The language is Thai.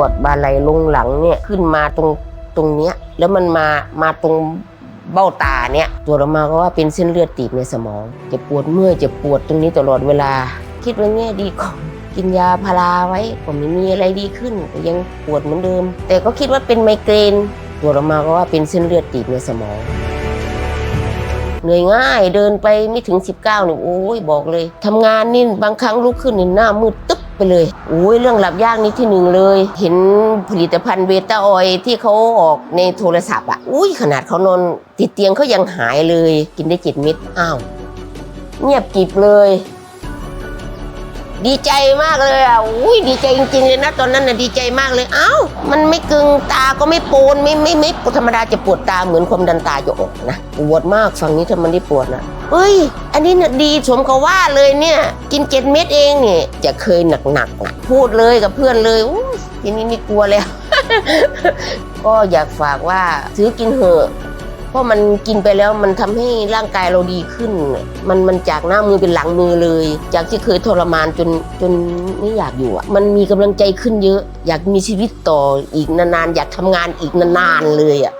วดบาไหลลงหลังเนี่ยขึ้นมาตรงตรงเนี้ยแล้วมันมามาตรงเบ้าตาเนี่ยตรวจออกมาก็ว่าเป็นเส้นเลือดตีบในสมองเจะปวดเมื่อยเจะปวดตรงนี้ตลอดเวลา คิดว่าแง่ดีก่อนกินยาพาราไว้ก็ไม่มีอะไรดีขึ้นยังปวดเหมือนเดิม แต่ก็คิดว่าเป็นไมเกรนตรวจออกมาก็ว่าเป็นเส้นเลือดตีบในสมองเหนื่อยง่ายเดินไปไม่ถึง 19เนี่ยโอ้ยบอกเลยทำงานนี่บางครั้งลุกขึ้นนี่หน้ามืดตึ๊บ ไปเลยโอ้ยเรื่องหลับยากนี่ที่หนึ่งเลย เห็นผลิตภัณฑ์เบต้าออยที่เขาออกในโทรศัพท์อะอุ้ยขนาดเขานอนติดเตียงเขายังหายเลย กินได้เจ็ดเม็ดอ้าวเงียบกริบเลย ดีใจมากเลยอะอุ้ย ดีใจจริงๆเลยนะตอนนั้นน่ะดีใจมากเลย เอ้า มันไม่กึงตาก็ไม่โปนไม่ไม่ไม่ธรรมดาจะปวดตาเหมือนความดันตาจะออกนะปวดมากฝั่งนี้ถ้ามันได้ปวดนะเอ้ย อันนี้น่ะดีสมกับว่าเลยเนี่ย กินเจ็ดเม็ดเองเนี่ยจะเคยหนักๆนะพูดเลยกับเพื่อนเลยทีนี้ไม่กลัวแล้ว ก็อยากฝากว่าซื้อกินเถอะ เพราะมันกินไปแล้วมันทำให้ร่างกายเราดีขึ้น มันมันจากหน้ามือเป็นหลังมือเลย จากที่เคยทรมานจนจนไม่อยากอยู่อะมันมีกำลังใจขึ้นเยอะ อยากมีชีวิตต่ออีกนานๆ อยากทำงานอีกนานๆเลยอะ